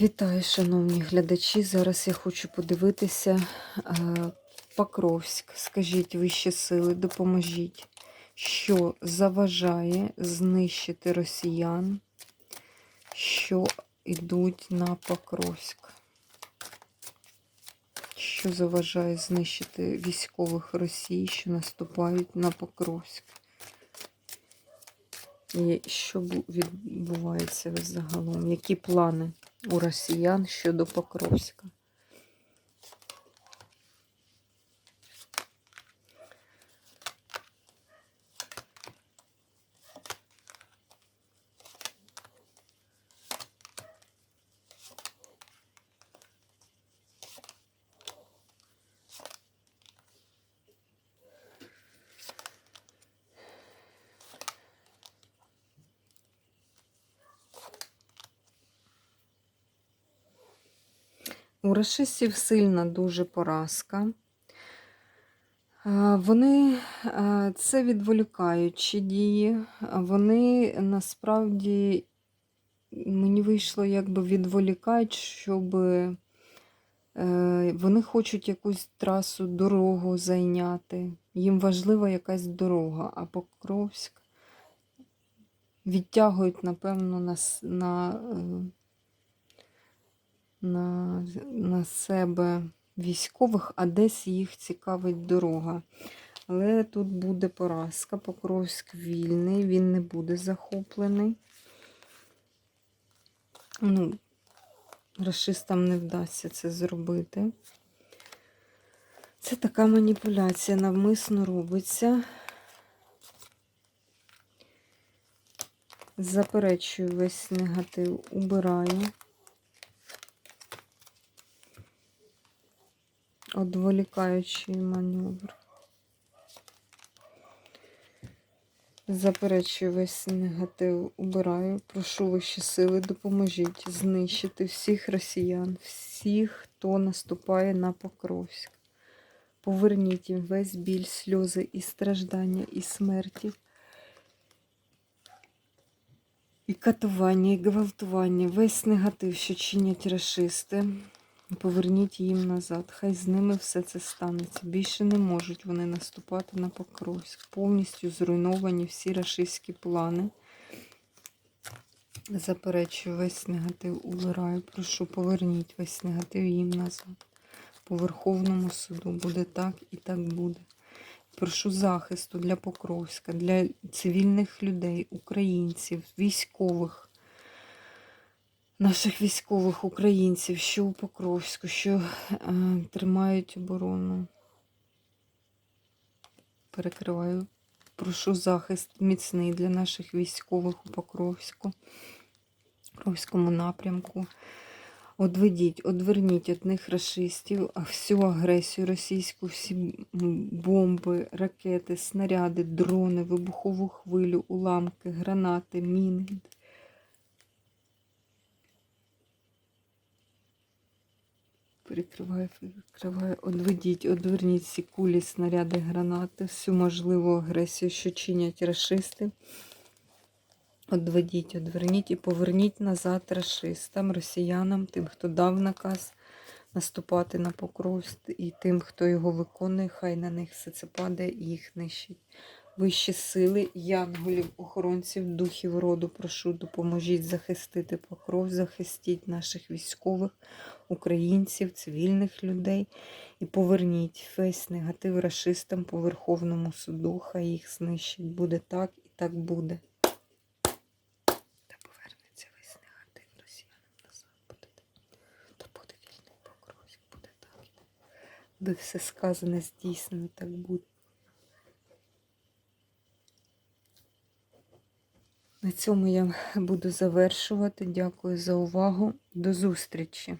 Вітаю, шановні глядачі. Зараз я хочу подивитися е, Покровськ. Скажіть вищі сили, допоможіть, що заважає знищити росіян, що йдуть на Покровськ. Що заважає знищити військових Росії, що наступають на Покровськ? І що відбувається загалом? Які плани у росіян щодо Покровська? У расистів сильна дуже поразка. Вони це відволікаючі дії. Вони насправді мені вийшло якби відволікають, щоб е, вони хочуть якусь трасу, дорогу зайняти. Їм важлива якась дорога, а Покровськ відтягують, напевно, на, на е, на, на себе військових, а десь їх цікавить дорога. Але тут буде поразка. Покровськ вільний, він не буде захоплений. Ну, расистам не вдасться це зробити. Це така маніпуляція навмисно робиться. Заперечую весь негатив, убираю. Одволікаючий маневр. Заперечую весь негатив, убираю. Прошу вищі сили, допоможіть знищити всіх росіян, всіх, хто наступає на Покровськ. Поверніть їм весь біль, сльози і страждання, і смерті, і катування, і гвалтування, весь негатив, що чинять расисти. Поверніть їм назад. Хай з ними все це станеться. Більше не можуть вони наступати на Покровськ. Повністю зруйновані всі рашистські плани. Заперечую весь негатив, убираю. Прошу, поверніть весь негатив їм назад. По Верховному суду буде так і так буде. Прошу захисту для Покровська, для цивільних людей, українців, військових наших військових українців, що у Покровську, що е, тримають оборону. Перекриваю. Прошу захист міцний для наших військових у Покровську, Покровському напрямку. Одведіть, одверніть від них расистів, а всю агресію російську, всі бомби, ракети, снаряди, дрони, вибухову хвилю, уламки, гранати, міни, Перекриваю, перекриваю, одведіть, одверніть всі кулі, снаряди, гранати, всю можливу агресію, що чинять расисти. Одведіть, одверніть і поверніть назад расистам, росіянам, тим, хто дав наказ наступати на Покровськ, і тим, хто його виконує, хай на них все це падає і їх нищить. Вищі сили, янголів, охоронців, духів роду, прошу, допоможіть захистити покров, захистіть наших військових, українців, цивільних людей і поверніть весь негатив расистам по Верховному суду, хай їх знищить. Буде так і так буде. Та повернеться весь негатив росіянам назад. Буде. Та буде вільний покровськ, буде так. Буде все сказане, здійснено, так буде. На цьому я буду завершувати. Дякую за увагу. До зустрічі!